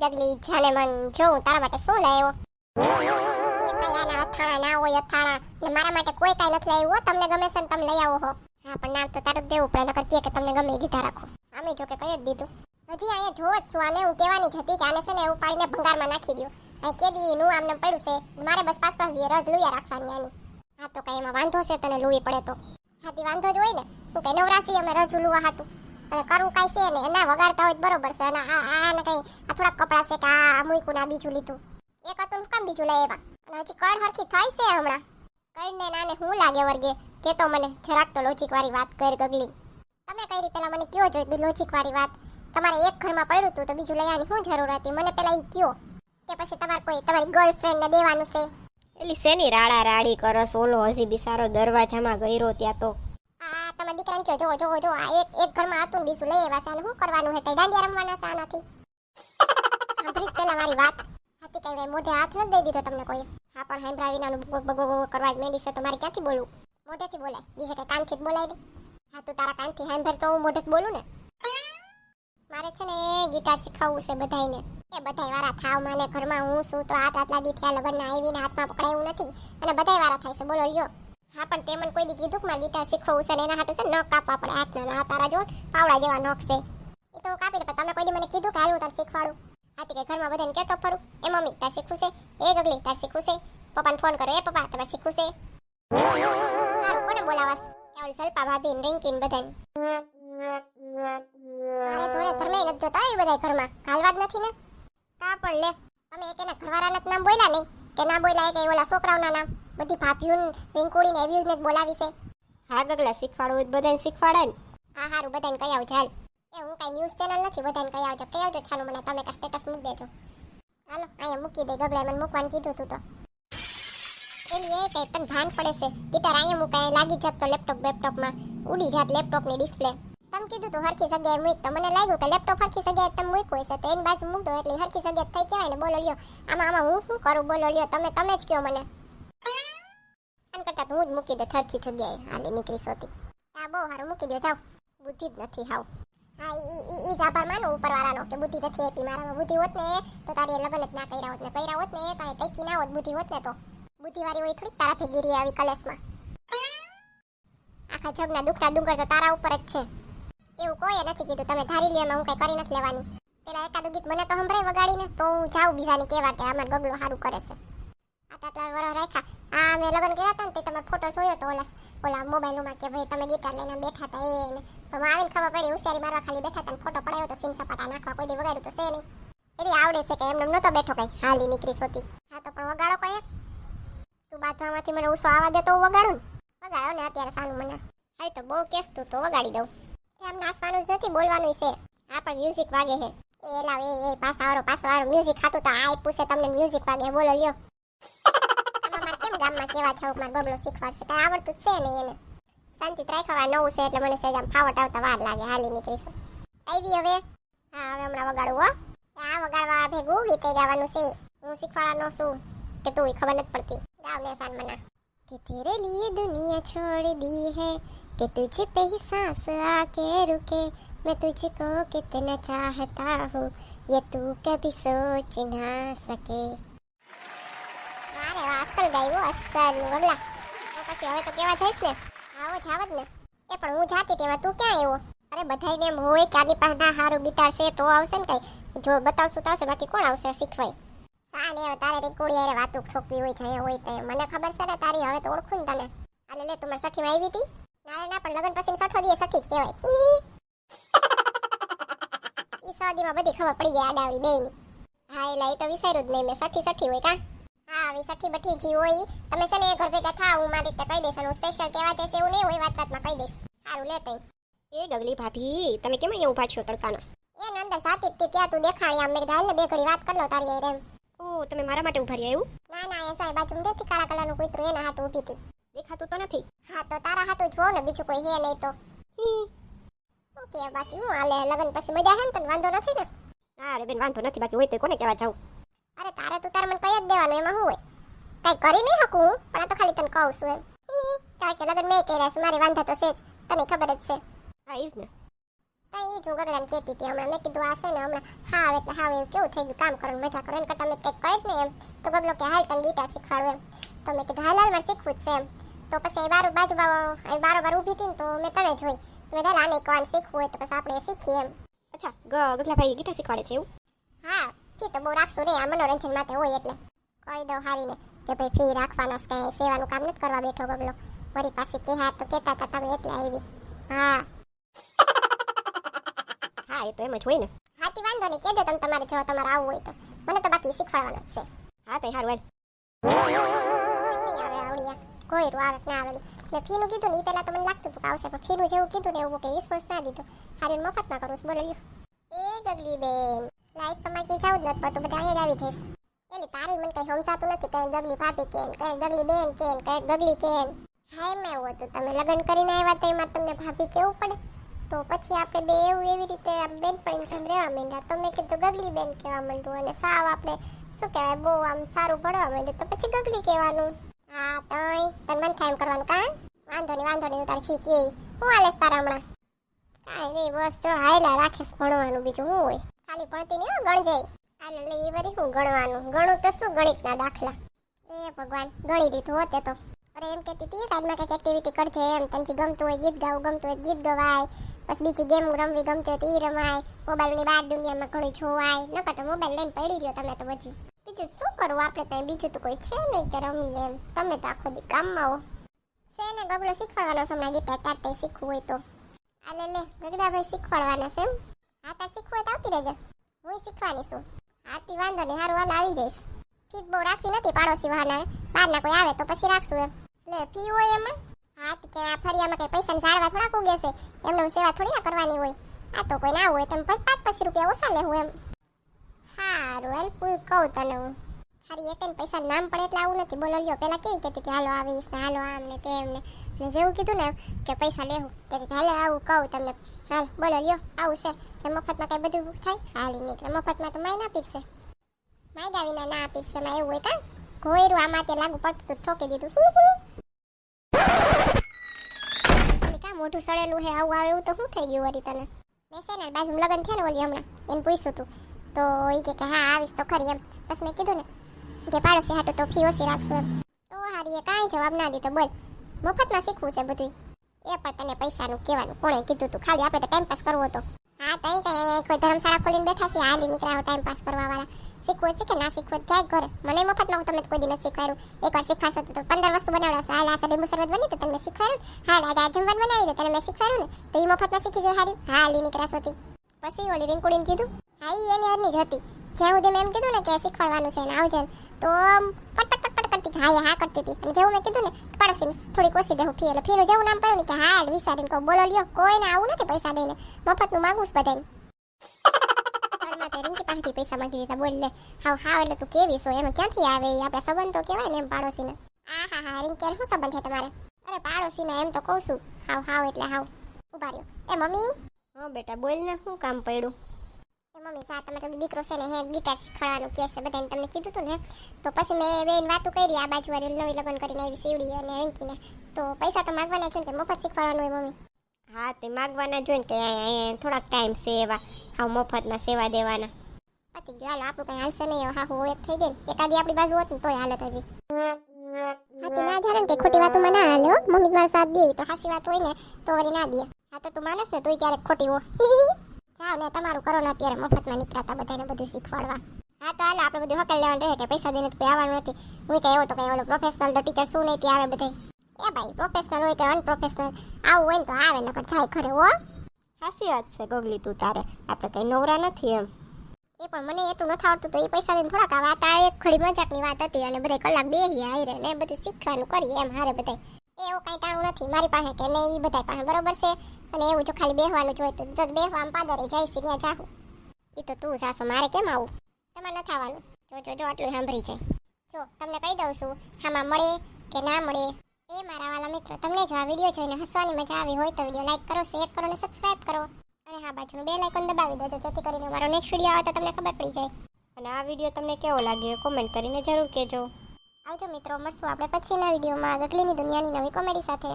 ડગલી જાને મન જોઉં, તારા માટે શું લાવ્યો એ કઈ આના અથાણા, ના હોય અથાણા. ને મારા માટે કોઈ કાંઈ નથી લાવ્યું. તમને ગમે છે ને તમે લઈ આવો હો. હા, પણ નામ તો તારું દેવું પડે, નકર કે તમને ગમે દીધા રાખો. અમે જો કે કઈ જ દીધું. હજી અહીંયા જોવો જ છું, આને હું કહેવાની જ હતી કે આને છે ને એવું પાડીને ભંગારમાં નાખી દો અહીં કેદી નું આમને પડ્યું છે, મારે બસ પાસ દી રજ લુયા રાખવાની આની. હા, તો કઈ એમાં વાંધો છે તને લુવી પડે તો. હાથી વાંધો જ હોય ને. હું કઈ નવરાશી, અમે રજુ લુવા હાટું. અને કરવું કાંઈ છે ને એના વગાડતા હોય બરોબર છે. અને આ આને કઈ આ થોડાક કપડાં છે કે આ મૂક્યું ને બીજું લીધું. એક હતું કામ બીજું લઈ આવ્યા. અને હજી કળ હરખી થાય છે હમણાં. કળને નાને હું લાગે વર્ગે? કે તો મને જરાક તો લોજિક વાળી વાત કર ગગલી. તમે કઈ રીતે મને કયો જોઈ લોજિક વાળી વાત? તમારે એક ઘરમાં પડ્યું હતું તો બીજું લઈ આવવાની શું જરૂર હતી? મને પેલા એ કયો. કે પછી તમારે કોઈ તમારી ગર્લફ્રેન્ડ ને દેવાનું છે. એટલે શેની રાડા રાડી કરસ ઓલો હજી બિસારો દરવાજામાં ગયરો ત્યાં તો. આ તમે દીકરાને કહો જોવો જોવો જોવો આ એક એક ઘરમાં હતું ને બીજું લઈ આવ્યા છે અને શું કરવાનું હે? કઈ દાંડિયા રમવાના છે આનાથી સાંભળીશ પેલા મારી વાત. હાથી કઈ મોઢે હાથ નથી દઈ દીધો તમને કોઈ. હા, પણ હેમ્બ્રા વિનાનું બગો કરવા જ માંડી છે તો મારે ક્યાંથી બોલવું? મોઢેથી બોલાય. બીજે કઈ કાનથી જ બોલાય નહીં. હા, તો તારા કાનથી હેમ્ભર તો હું મોઢે બોલું ને. મારે છે ને ગિટાર શીખવવું છે બધાયને. એ બધાય વાળા થાવ માને ઘરમાં હું છું તો હાથ આટલા દી થયા લગ્નના આવીને હાથમાં પકડાયું નથી. અને બધાય વાળા થાય છે. બોલો, લ્યો. હા, પણ તે મને કોઈ દી કીધું કે મારે ગિટાર શીખવવું છે ને એના હાટું છે ને નખ કાપવા પડે, હાથના ને આ તારા જો પાવડા જેવા નખ છે. એ તો હું કાપી લે પણ તમે કોઈ દી મને કીધું કે હાલ હું તારે શીખવાડું? હાથી કે ઘરમાં બધાને કહેતો ફરું, એ મમ્મી, તાર શીખવું છે? એ ગગલી, તાર શીખવું છે? પપ્પાને ફોન કરો, એ પપ્પા, તમારે શીખવું છે? સારું કોને બોલાવાસ કે ઓલી સલ્પા ભાભી ને રિંકીને બધાને. મારે તો એ ધર્મે નથી જોતા એ બધા ઘરમાં. ગાલવા જ નથી ને? કા પણ લે. તમે એક એના ઘરવાળાના જ નામ બોલ્યા નહીં? કે ના બોલ્યા કે ઓલા છોકરાઓના નામ. બધી ભાભીઓ રિંકુડીને એવ્યુઝ જ બોલાવી છે. હા ગગલા શીખવાડવું હોય તો બધાને શીખવાડે ને. હા હારું બધાને કહી આવજો હાલ. એ હું કઈ ન્યૂઝ ચેનલ નથી બધાને કહી આવજો. કહી આવજો છાનું મને તમે કા સ્ટેટસ મૂકી દેજો. હાલો અહીંયા મૂકી દે ગગલાએ મને મૂકવાનું કીધું તું તો. એની એ કઈ પણ ભાન પડે છે. ગીટાર અહીંયા મુકાય લાગી જાત તો લેપટોપ બેપટોપમાં. ઉડી જાત લેપટોપની ડિસ્પ્લે તમે કીધું તું હરખી જગ્યાએ મૂક. તો મને લાગ્યું કે લેપટોપ હરખી જગ્યાએ તમે મૂક્યું હશે. તો એની બાજુ મૂક દો એટલે હરખી જગ્યાએ થઈ કહેવાય ને. બોલો લ્યો. આમાં આમાં હું શું કરું? બોલો લ્યો. તમે તમે જ કહો મને. એમ કરતા હું જ મૂકી દે હરખી જગ્યાએ. હાલી નીકળી સોતી. હા બહુ સારું. મૂકી દો. જાઓ. બુદ્ધિ જ નથી હાવ. હા, ઈ ઈ આભાર માનું ઉપરવાળાનો કે બુદ્ધિ નથી આપી. મારામાં બુદ્ધિ હોત ને, તો તારી લગ્ન જ ના કર્યા હોત ને. કર્યા હોત ને તારે અહીં ના હોત, બુદ્ધિ હોત ને તો. બુદ્ધિવાળી હોય થોડીક તારા ભેગી આવી કલેશમાં. આખા જગના દુખડા ડુંગર તો તારા ઉપર જ છે. એવું કોઈ નથી કીધું. તમે ધારી લ્યો એમાં હું કઈ કરી નથી લેવાની. પેલા એકાદું ગીત મને તો સંભળાય વગાડીને, તો હું જાઉં બીજાને કેવા કે અમાર ગગલો સારું કરે છે. આટલા વરસ રાખ્યા. આ મેં લગ્ન કર્યા હતા ને તે તમે ફોટો જોયો તો ઓલા ઓલા મોબાઈલમાં કે ભાઈ તમે ગીટાર લઈને બેઠા હતા એને પણ આવીને ખબર પડી, હોશિયારી મારવા ખાલી બેઠા હતા ફોટો પડાયો તો સીન સપાટા નાખવા કોઈ દી વગાડ્યું તો છે નહીં. એવી આવડે છે કે એમને નહોતો બેઠો કઈ, હાલી નીકળી સોતી. હા તો પણ વગાડો કોઈ તું બાથરૂમમાંથી મને ઉસો આવા દે તો હું વગાડું વગાડો ને અત્યારે સાનું મને. હા તો બહુ કેસ તું તો વગાડી દઉં. આમ નાચવાનું જ નથી, બોલવાનું છે. આ પણ મ્યુઝિક વાગે છે. એ લાવ, એ એ પાસ આવરો પાસ આવરો મ્યુઝિક ખાટું તો આય પૂછે તમને મ્યુઝિક વાગે. બોલો, લ્યો. અમાર કેમ ગામમાં કેવા છાવ માર બબલો શીખવાડશે? કાંઈ આવડતું જ છે ને એને. શાંતિ ત્રાખવા નવું છે, એટલે મને સહેજ આમ ફાવટ આવતા વાર લાગે, હાલી નીકળીશું. આવી હવે. હા, હવે હમણાં વગાડું, હો. આ વગાડવા ભેગું ગીતે ગાવાનું છે. હું શીખવાડવાનો છું, કે તું ખબર નથી પડતી. ગાવ ને સાન મના. કે તેરે લીએ દુનિયા છોડ દી હે कि तुझ पे ही सांस आके रुके मैं तुझको कितना चाहता हूँ ये तू कभी सोच ना सके અરે વાહ અસલ ગાયું અસલ વગલા તો પછી હવે તો કેવા જઈશ ને આવો જાવ જ ને એ પણ હું જાતી તેમાં તું ક્યાં આવ્યો અરે બધાયને એમ હોય કે આની પાસે ના હારું ગિટાર છે તો આવશે ને કઈ જો બતાવશું તો આવશે બાકી કોણ આવશે શીખવાય સાને હવે તારે રેકોડી અરે વાતું ઠોકવી હોય છે હોય તે મને ખબર છે ને તારી હવે તો ઓળખું ને તને આલે લે તું મારી સઠીમાં આવી હતી ના પણ લગન પછી સઠો દીએ સઠી જ કહેવાય. ઈ સાદીમાં બધી ખબર પડી ગઈ આડાવડી બેની હા એટલે એ તો વિચાર્યું જ નહીં મેં. સઠી સઠી હોય કા? હા આવી સઠી બઠી જી હોય તમે છે ને એ ઘર ભેગા થાવ હું મારી રીતે કહી દઈશ અને હું સ્પેશિયલ કહેવા જશે એવું નહીં હોય વાત વાતમાં કહી દઈશ. સારું લે તઈ. એ ગગલી ભાભી તમે કેમ અહીંયા ઊભા છો તડકાના? એ અંદર સાતી જ ત્યાં તું દેખાણી આમ મેં કીધા હાલ બે ઘડી વાત કરી લો તારી હારે એમ. ઓ તમે મારા માટે ઊભા રહ્યા એવું? ના ના એ સાહેબ બાજુ નથી કાળા કલરનું કૂતરું એના હાટું ઊભી હતી દેખાતું તો નથી. હા તો તારા હાટું જ હોઉં ને બીજું કોઈ હે નહીં તો. ઓકે બાકી હું હાલે લગન પછી મજા હે ને તને? વાંધો નથી ને? ના રે બેન વાંધો નથી બાકી હોય તો કોને કહેવા જાઉં? અરે તારે તું તારે મને કહી જ દેવાનું એમાં શું હોય? કઈ કરી નહીં શકું હું પણ આ તો ખાલી તને કહું છું એમ. કારણ કે લગન મેં કર્યા છે મારી વાંધા તો છે જ. તને ખબર જ છે. હા ઈ જ ને કઈ જ હું ગગલાને કહેતી હતી હમણાં. મેં કીધું આ છે ને હમણાં. હા એટલે હા એવું કેવું થઈ ગયું કામ કરવાનું મજા કરો એને કરતાં મેં કંઈક કહે જ ને એમ. તો ગગલો કે હાલ તને ગીટાર શીખવાડું એમ. તો મેં કીધું હાલ હાલ મારે શીખવું જ છે એમ. તો પછી બારો બાજુ બારોબાર ઊભી હતી ને તો મેં તને જોઈ. તો મેં આને એક વાર શીખવું હોય તો પછી આપણે શીખીએ એમ. અચ્છા ગગલાભાઈ ગીટાર શીખવાડે છે એવું? હા ફી તો બહુ રાખશું નહીં આ મનોરંજન માટે હોય એટલે. કહી દઉં હારીને કે ભાઈ ફી રાખવાના છે કાંઈ સેવાનું કામ નથી કરવા બેઠો ગગલો મારી પાસે કે હા તો કહેતા હતા તમે એટલે આવી. હા. હા એ તો એમ જ હોય ને. હાથી વાંધો નહીં કહેજો તમે તમારે જો તમારે આવવું હોય તો. મને તો બાકી શીખવાડવાનું છે. હા તો સારું આવે કોઈરું આવે ના આવે. મેં ફીનું કીધું ને એ પહેલાં તો મને લાગતું હતું કે આવશે, પણ ફીનું જેવું કીધું ને એવું કંઈ રિસ્પોન્સ ના દીધો. હારી મફતમાં કરું છું, બોલો લ્યો. એ ગગલી બેન લાઈફ તમારે ક્યાંય જવું જ નથી પડતું, બધા અહીંયા જ આવી જઈશ. એટલે તારું મને કંઈ સમજાતું નથી કંઈ ગગલી ભાભી કેન કંઈ ગગલી બેન કેન કંઈ ગગલી કેન. હા એમ એવું હતું, તમે લગ્ન કરીને આવ્યા તો એમાં તમને ભાભી કેવું પડે? તો પછી આપણે બે એવું એવી રીતે આમ બેનપણીની જેમ રહેવા માંડ્યા. તો મેં કીધું ગગલી બેન કહેવા માંડ્યું, અને સાવ આપણે, શું કહેવાય, બહુ આમ સારું ભણવા માંડ્યું. તો પછી ગગલી કહેવાનું. હા, તોય તને મન કરવાનું કા? વાંધો નહીં વાંધો નહીં તારે શીખી હું હાલે છે તારા હમણાં? કાંઈ નહીં, બસ જો, હાયલા રાખીશ ભણવાનું બીજું, હું હોય? ખાલી ભણતી નહીં ગણજાઈ ગણજે હાલે લઈ એ વરી હું ગણવાનું? ગણું તો શું ગણિતના દાખલા? એ ભગવાન, ગણી લીધું હોતે તો. અરે, એમ કહેતી હતી, સાઈડમાં કંઈક એક્ટિવિટી કરજે એમ. તને ગમતું હોય, ગીત ગાવું, ગમતું હોય ગીત ગવાય. પછી બીજી ગેમ રમવી ગમતી હોય તો એ રમાય. મોબાઈલની બહાર દુનિયામાં ઘણું જોવાય. નકર તો મોબાઈલ લઈને પડી રહ્યો તમે તો બધું. બીજું શું કરવું? આપણે ત્યાં બીજું તો કોઈ છે નહીં કે રમીએ એમ. તમે તો આખો દી કામમાં હો. શેને ગગડો શીખવાડવાનો છે હમણાં ગીટાર તાર શીખવું હોય તો. આ લે ગગડાભાઈ શીખવાડવાના છે એમ. હા, તાર શીખવું હોય તો આવતી રહેજો. હું શીખવાની છું. હાથી વાંધો નહીં, હારું, હાલ, આવી જઈશ. ફી બહુ રાખવી નથી પાડોશી વાહના બહારના કોઈ આવે તો પછી રાખશું એમ. લે, ફી હોય એમાં? હા, તો ક્યાં ફરિયામાં કંઈ પૈસાની ઝાડવા થોડાક ઉગે છે. એમને સેવા થોડી ના કરવાની હોય. આ તો કોઈ ના હોય, તમે પાંચ પાંચ રૂપિયા ઓછા લેવું એમ. હારું હાલ પૂ કહું તને હું. ખાલી એક પૈસા નામ પડે એટલે આવું નથી. બોલો, લ્યો, પેલા કેવી કહેતી કે હાલો આવીશ ને, હાલો, આમ ને, તેમ ને. અને જેવું કીધું ને કે પૈસા લેવું તેથી હાલે, આવું કહું તમને. હાલ, બોલો, લ્યો, આવું છે. કે મફતમાં કઈ બધું થાય? હાલી નીકળે. મફતમાં તો માય ના પીરશે માયદા વિના ના પીરશે માં એવું હોય કાં? ઘોયરું આમાં તે લાગુ પડતું હતું ઠોકી દીધું. હી હી. સડેલું હે, આવું આવે એવું તો શું થઈ ગયું વળી તને? મેં છે ને બાજુ લગ્ન થયા ને ઓલી હમણાં. એને પૂછ્યું હતું તો એ કે કે, હા, આવીશ તો ખરી એમ. બસ મેં કીધું ને કે પાડોશી હાટું તો ફી ઓછી રાખશું એમ. તો હારી એ કાંઈ જવાબ ના દીધો, બોલ. મફતમાં શીખવું છે બધું એ પણ તને પૈસાનું કહેવાનું. કોણે કીધું તું? ખાલી આપણે તો ટાઈમ પાસ કરવો હતો. હા, તઈ કઈ કોઈ ધર્મશાળા ખોલીને બેઠા છે, હાલી નીકળ્યા ટાઈમ પાસ કરવા વાળા શીખવું છે કે ના શીખવું? જાય ઘરે. મને મફતમાં હું તમને કોઈ નથી શીખવાડું એકવાર શીખવાડશો તો પંદર વસ્તુ બનાવડાવશો. હાલ આ સડે મુસરત બની તો તમને શીખવાડું. હાલ આજે જમવાનું બનાવી દે, તને મેં શીખવાડું ને? તો એ મફતમાં શીખી જાય હા હાલી નીકળ્યા સોથી પછી ઓલી રિંકુડીને કીધું હા એની હારની જ હતી. જ્યાં સુધી મેં એમ કીધું ને કે શીખવાડવાનું છે ને, આવજે તો પટ પટ પટ કરતી હા હા કરતી હતી. અને જેવું મેં કીધું ને પાડોશીને થોડીક ઓછી દેવું ફી. એટલે ફીનું જેવું નામ પડ્યું ને કે, હા વિચારીને કહું, બોલો, લ્યો. કોઈને આવું નથી પૈસા દઈને. મફતનું માગું છું બધાને પૈસા માંગી લીધા. બોલ લે. હાવ હાવ, એટલે તું કેવી છો? એમ ક્યાંથી આવે? એ આપણા સંબંધ તો કહેવાય ને એમ પાડોશીને. આ, હા હા, રિંકી શું સંબંધ છે તમારે? અરે, પાડોશીને, એમ તો કહું છું. હાવ હાવ, એટલે હાવ. ઊભા રહ્યો. એ મમ્મી? હા, બેટા, બોલ ને, શું કામ પડ્યું? મમ્મી સા તમારો દીકરો છે ને હે ગિટાર શીખવાડવાનું કે છે બધાને તમને કીધું હતું ને. તો પછી મેં બેન વાતો કરી આ બાજુ વાળી નવી લગ્ન કરીને આવી સીવડી અને રિંકીને તો પૈસા તો માગવાના છે ને કે મફત શીખવાડવાનું હોય મમ્મી? હા તે માગવાના જોઈને કે અહીંયા થોડાક ટાઈમ છે એવા. હાવ મફતમાં સેવા દેવાના. પછી ગયું હાલો આપણું કઈ હાલશે નહીં હા હું એક થઈ ગઈ એકાદી આપણી બાજુ હોત ને તોય હાલત હજી. હા તે ના જાણે કે ખોટી વાતોમાં ના હાલે મમ્મી તમારી સાથ દે તો હાસી વાત હોય ને તો વળી ના દે. હા તો તું માનસ ને તું ક્યારેક ખોટી હો. જાઓ ને તમારું કરો ને અત્યારે મફતમાં નીકળતા બધાને બધું શીખવાડવા. હા તો હાલો આપણે બધું હકલ લેવાનું રહે કે પૈસા દઈને તો કોઈ આવવાનું નથી. હું કે એવો તો કઈ ઓલો પ્રોફેશનલ તો ટીચર શું નહીં આવે બધે એ ભાઈ પ્રોફેશનલ હોય કે અનપ્રોફેશનલ આવું હોય ને તો આવે નકર જાય ઘરે હો. સાચી વાત છે ગોગલી તું તારે. આપણે કઈ નવરા નથી એમ. એ પણ મને એટલું નથી આવડતું તો એ પૈસા દઈને થોડાક આ વાત આ એક ખડી મજાકની વાત હતી અને બધા કલાક બે બેહી રહે ને બધું શીખવાનું કરીએ એમ હારે બધા એવું કાંઈ ટાણું નથી. મારી પાસે કે ને એ બધા પાસે બરોબર છે. અને એવું જો ખાલી બેહવાનું જ તો બેહવા આમ પાદરે છે, ત્યાં જાહું. એ તો તું જાશો, મારે કેમ આવું? તમારે નથી આવવાનું. જો જો જો, આટલું સાંભળી જાય. જો, તમને કહી દઉં છું, આમાં મળે કે ના મળે, એ મારા વાલા મિત્રો. તમને જો આ વીડિયો જોઈને હસવાની મજા આવી હોય તો વીડિયો લાઇક કરો, શેર કરો અને સબસ્ક્રાઇબ કરો. અને હા, બાજુનું બે લાઇકન દબાવી દેજો, જેથી કરીને મારો નેક્સ્ટ વીડિયો આવે તો તમને ખબર પડી જાય. અને આ વીડિયો તમને કેવો લાગ્યો કોમેન્ટ કરીને જરૂર કહેજો. આવજો મિત્રો મળશું આપણે પછીના વિડીયોમાં ગગલીની દુનિયાની નવી કોમેડી સાથે.